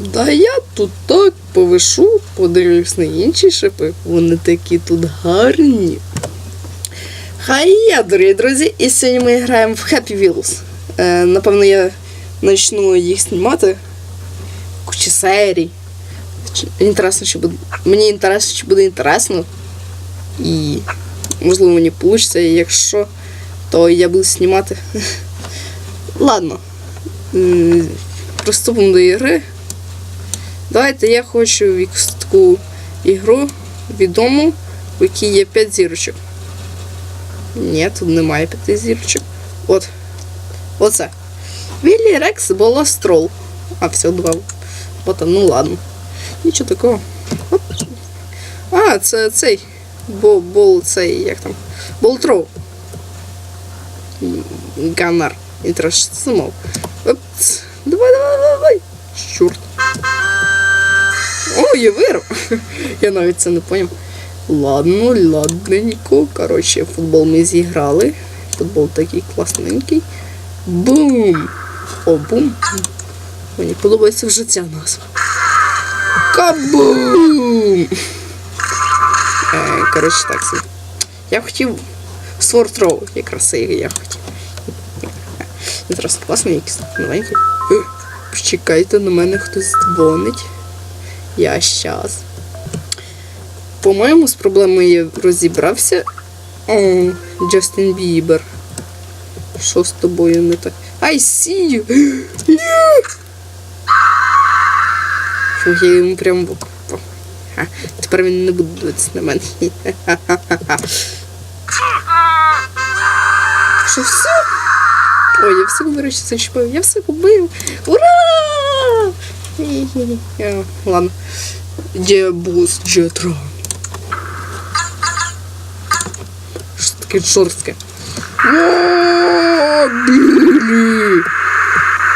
Да я тут так повишу, подивлюсь на інші шипи. Вони такі тут гарні. Хай я, дорогі друзі, і сьогодні ми граємо в Happy Wheels. Е, напевно, я почну їх знімати. Куча серій. Інтересно, чи буде. Мені інтересно, чи буде інтересно. І можливо мені вийде, якщо, то я буду знімати. Ладно. Приступимо до ігри. Давайте я хочу якусь таку ігру відому, в якій є 5 зірочок. Ні, тут немає 5 зірочок. От. Оце. Віллі Рекс була строл. А, все, два. От, ну ладно. Нічого такого. Оп. А, це цей. Бол, бол цей, як там. Болтроу. Ганнар. Замов. Опц. Давай, давай, давай, давай. Чорт. О, я навіть це не поняв. Ладно, ладненько. Коротше, футбол ми зіграли. Футбол такий класненький. Бум! О, бум. Мені подобається вже ця назва. Кабум! Е, коротше, так собі. Я хотів Sword Throw, якраз це я хотів. Інтересно, класний якийсь новенький. Е, Чекайте, на мене хтось дзвонить. Я щас. По-моєму, з проблемою розібрався. О, Джастін Бібер. Що з тобою не так? I see you! Ні! Фух, я йому прям Тепер він не буде дивитися на мене. Що все? Ой, я все, до речі, зачепив. Я все побив. Ура! Ладно. Где Дебус джетро. Что Таке жорстке. Білі!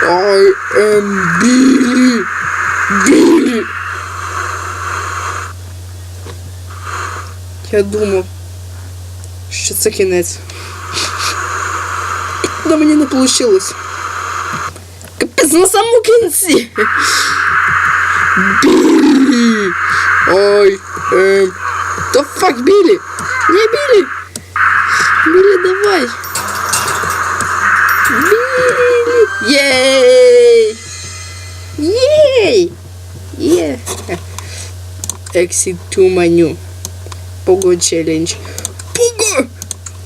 I am Білі! Білі! Я думав, що це кінець. Да мені не вийшло. Pessoa see. Um, Billy. Ой. Эм. Да фак, Билли. Не, Билли. Билли, давай. Билли. Ей. Ей. Е. Exit to my new Pogo challenge. Pogo.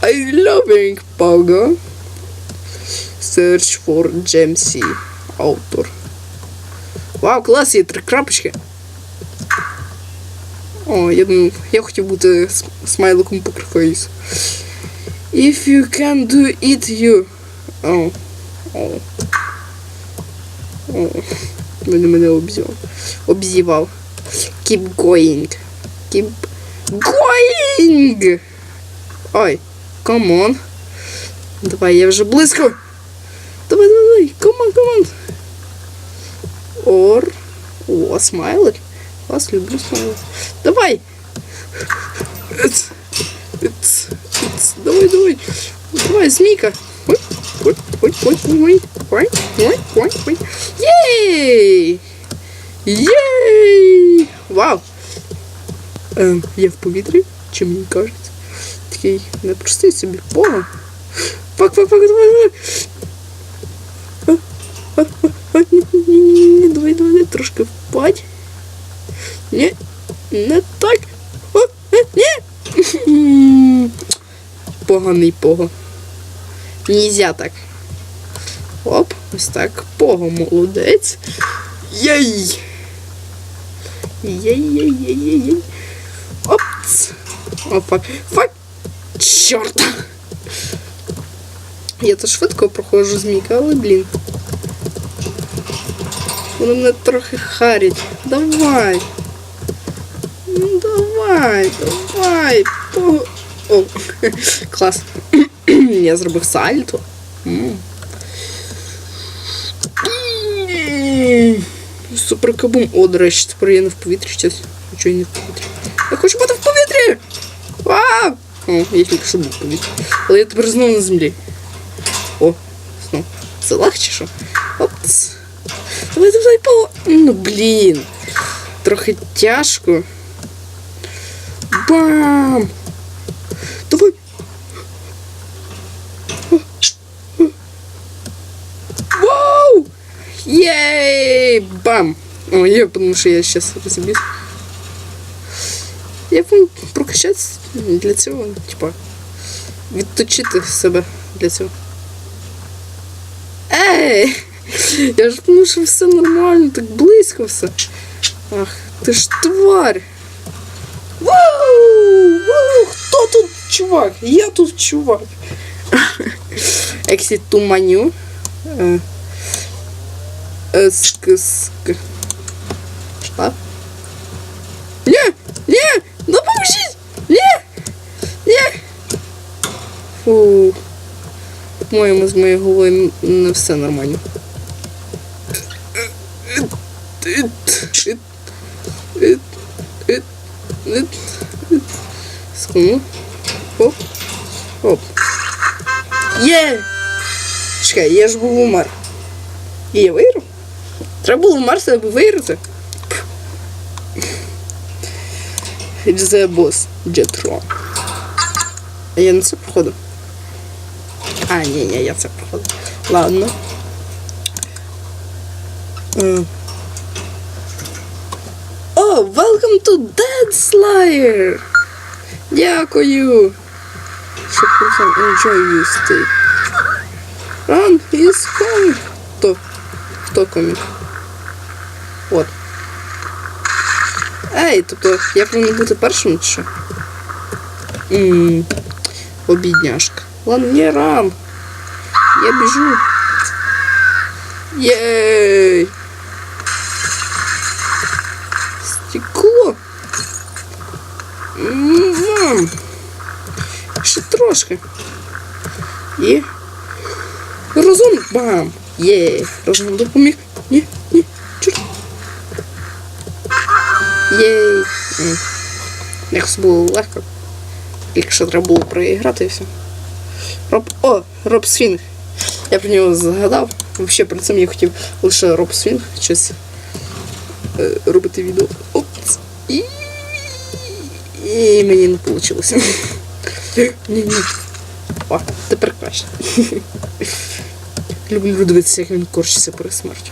I loving Pogo. Search for Gem Автор. Вау, клас, є три крапочки. О, я думав, я хотів бути с- смайликом покерфейс. If you can do it, you. О. О. О. Він мене обзівав. Обзівав. Keep going. Keep going. Ой, come on. Давай, я вже близько. Давай, давай, давай. Come on, come on. Or. О, смайлик. Вас люблю смайлик. Давай. Эц, эц, эц. Давай, давай. Давай, змійка. Ой, ой, ой, ой, ой, ой, ой, ой, ой. Єй! Єй! Вау! Ем, я в повітрі, чи мені кажеться. Такий непростий собі пога. Пак, пак, пак, давай, давай. Не так. Е, ні. Поганий пого. Нельзя так. Оп, ось так. Пого, молодець. Єй! Єй-єй-єй-єй-єй. Опц. О, фак. Фак. Чорта. Я то швидко проходжу змійка, але блін. Воно мене трохи харить. Давай. Ну давай, давай. По... О, клас. Я зробив сальто. М. Супер кабум. О, до речі, тепер я не в повітрі. А чого я не в повітрі? Я хочу бути в повітрі! А! О, я тільки що був в повітрі. Але я тепер знову на землі. О, знов. Це легче що? Опц. Давай, давай, по. Ну, блін. Трохи тяжко. Бам! Давай. Вау! Єй! Бам! О, я потому що я сейчас розіб'юсь. Я б прокачатися для цього, типа, відточити себе для цього. Ей! Я ж думаю, що все нормально, так близько все. Ах, ти ж тварь! Чувак? Я тут чувак. Exit to menu. Е, е, ск, ск. Що? Ні! Ні! Допоможіть! Ні! Ні! Фу. По-моєму, з моєю головою не все нормально. Скину. Оп. Оп. Є! Чекай, я ж був умер. І я виграв? Треба було вмерти, аби виграти. The boss, Jetron. А я не це проходив. А, ні, ні, я це проходив. Ладно. О, welcome to Dead Slayer! Дякую! Що person enjoy you stay. Run, he's coming! Хто? Хто комік? От. Ей, тобто я повинен бути першим чи що? Ммм, обідняшка. Ладно, не ран. Я біжу. Єй! Стекло. Мам. Ще трошки. І. Розум. Бам! Є. Розум допоміг. Ні, ні. Чорт. Єй. Якось було легко. Тільки що треба було проіграти і все. Роб. О, Роб Свінг. Я про нього згадав. Взагалі перед цим я хотів лише Роб Свінг щось е, робити відео. Опс. І... І мені не вийшло. Ні, ні. О, тепер краще. Люблю дивитися, як він корчиться перед смертю.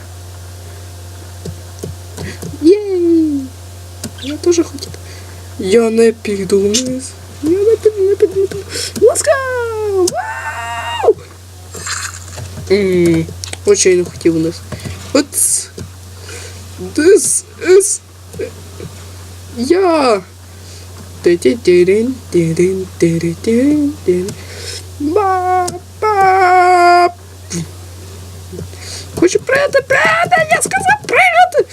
Єй! Я теж хотів. Я не піду вниз. Я не піду, не піду, не піду. Go! Вау! Ммм, Очень не хотів вниз. От. This is... Я... Хочу пригати, пригати! Я сказав пригати!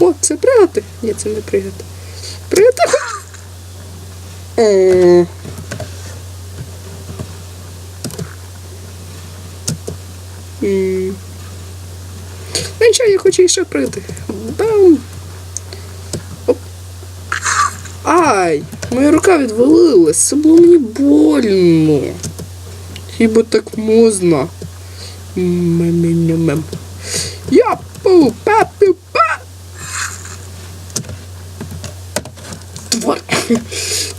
О, це пригати? Ні, це не пригати. Пригати. Е. Ну нічого, я хочу ще пригати. Бам! Ай! Моя рука відвалилась, це було мені больно. Хіба так можна? Я пу па пу па Тварь.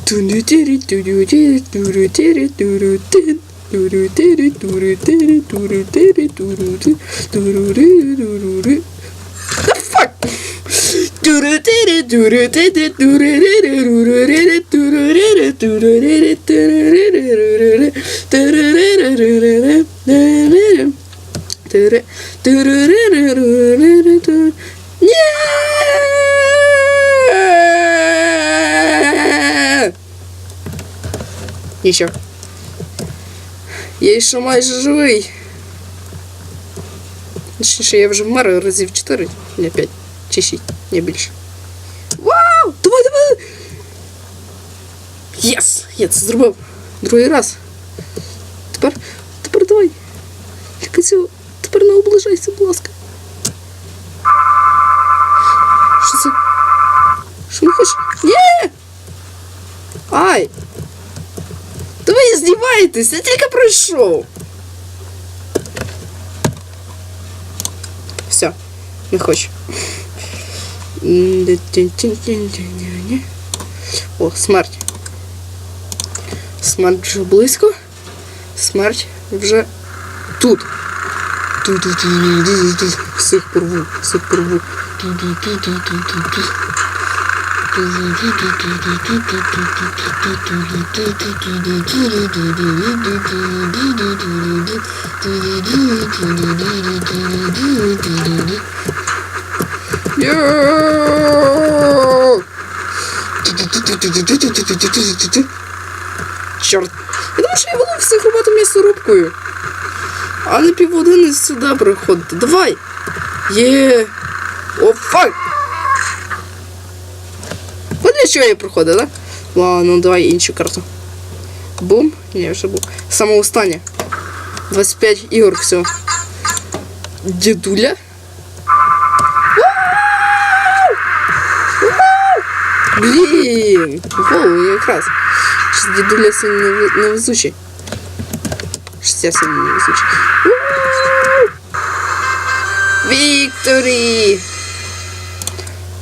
Ту-ду-тири, ту-ду-тири, ту-ду-тири, ту-ду-тири, ту-ду-тири, ту-ду-тири, ту-ду-тири, ту-ду-ти, ту-ду-ри-ду-ду-ри. Нічого. Я ще майже живий. Точніше, я вже вмер разів 4, не 5, чи 6, не більше. Вау! Давай, давай! Єс! Я це зробив. Другий раз. Тепер, тепер давай. Тільки цього. Тепер не оближайся, будь ласка. Що це? Що не хочеш? Ні! Ай! Та ви здіваєтесь, я тільки пройшов. Не хочу. О, смерть. Смерть вже близько. Смерть вже тут. Всіх порву, всіх порву. Чорт. Я думаю, що я буду всіх робити м'ясорубкою. А не півгодини сюди приходити. Давай! Є. О, фак! От для чого я проходив, так? Ладно, давай іншу карту. Бум. Ні, вже був. Саме останнє. 25 ігор, все. Дідуля. Блін! Голову якраз. Щось дідуля сильно неве- невезучий. Щось я сильно невезучий. Victory!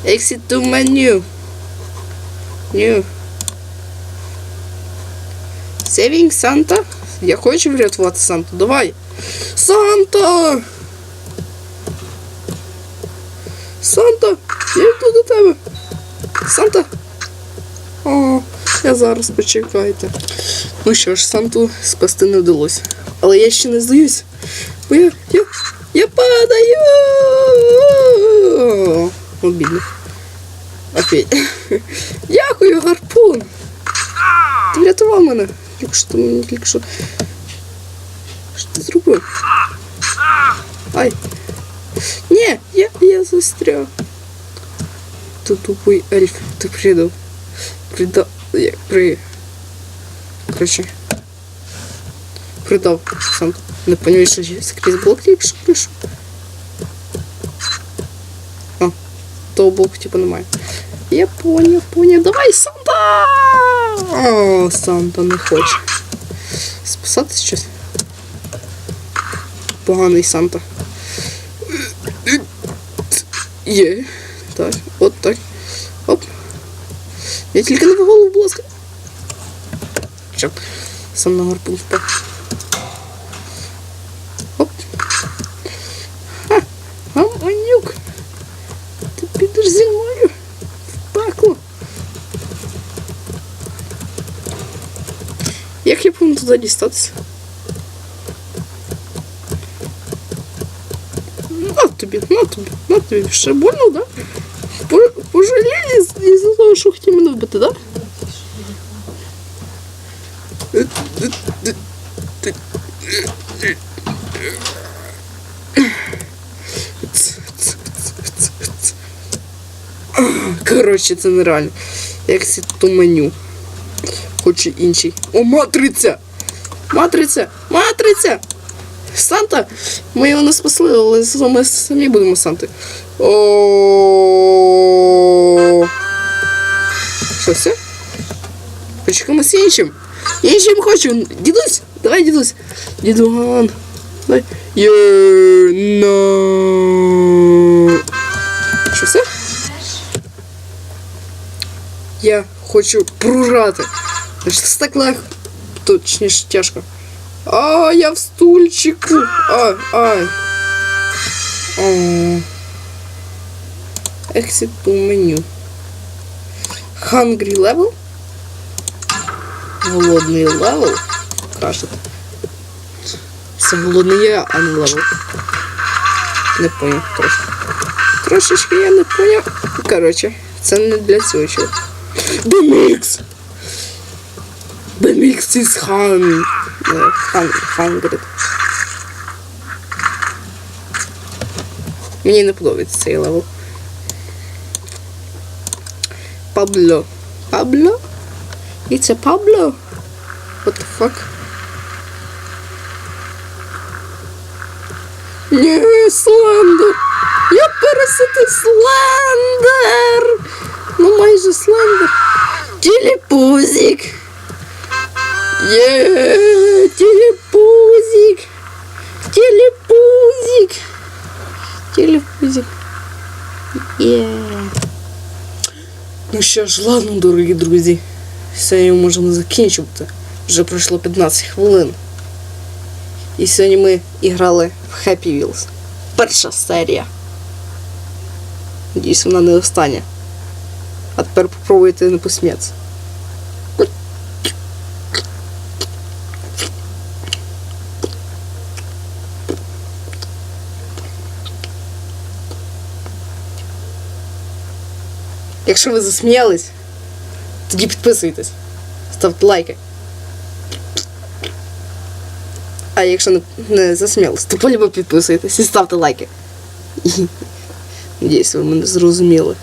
Exit to menu. New. Saving Santa. Я хочу врятувати Санту. Давай. Санта! Санта! Я йду до тебе. Санта! О, я зараз почекайте. Ну що ж, Санту спасти не вдалося. Але я ще не здаюсь. Бо я. Я, я падаю! Обідно. Опять. Дякую, гарпун! Ти врятував мене. Тільки що ти мені тільки що. Що ти зробив? Ай. Ні, я, я застряг. Ти тупий ельф, ти предав. Предав. Я при. Короче. Предав сам. Не поняв, що я скрізь блок тільки що прийшов. А, того блоку типа немає. Я поняв, поняв. Давай, Санта! О, Санта не хоче. Спасати щось. Поганий Санта. Є. Так, от так. Оп. Я тільки не в голову, будь ласка. Чорт. Сам на гарпун впав. Оп. Ха. Гаманюк. Ти підеш зі мною. В пекло. Як я повинен туди дістатися? На тобі, на тобі, на тобі. Ще больно, да? По- Пожаліли із-за того, що хотів мене вбити, да? Коротше, це нереально. Exit to меню. Хочу інший. О, матриця! Матриця! Матриця! Санта! Ми його не спасли, але ми самі будемо Санти. О. Що все? Почекаємо з іншим. Іншим хочу. Дідусь, давай, дідусь. Дідуган. Давай. Є, на. Що все? Я хочу пружати. Значить, Це так легко. Точніше, тяжко. А, я в стульчику. Ай, ай. О. Exit to menu. Hungry level. Голодний левел. Кажуть. Це голодний я, а не левел. Не поняв трошки. Трошечки я не поняв. Коротше, це не для цього чого. BMX! BMX is. Е, hung- hungry. Мені не подобається цей левел. Пабло. Пабло? It's a Pablo? What the fuck? Ні, Слендер! Я пересити Слендер! Ну майже Слендер. Тіліпузик! Є, тіліпузик! Тіліпузик! Тіліпузик! Є. Ну що ж, ладно, дорогі друзі. Сьогодні ми можемо закінчувати. Вже пройшло 15 хвилин. І сьогодні ми іграли в Happy Wheels. Перша серія. Надіюсь, вона не остання. А тепер попробуйте не посміятися. Якщо ви засміялись, тоді підписуйтесь, ставте лайки. А якщо не, не засміялись, то полюбо підписуйтесь і ставте лайки. Надіюсь, ви мене зрозуміли.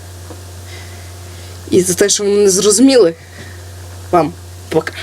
І за те, що ви мене зрозуміли, вам пока.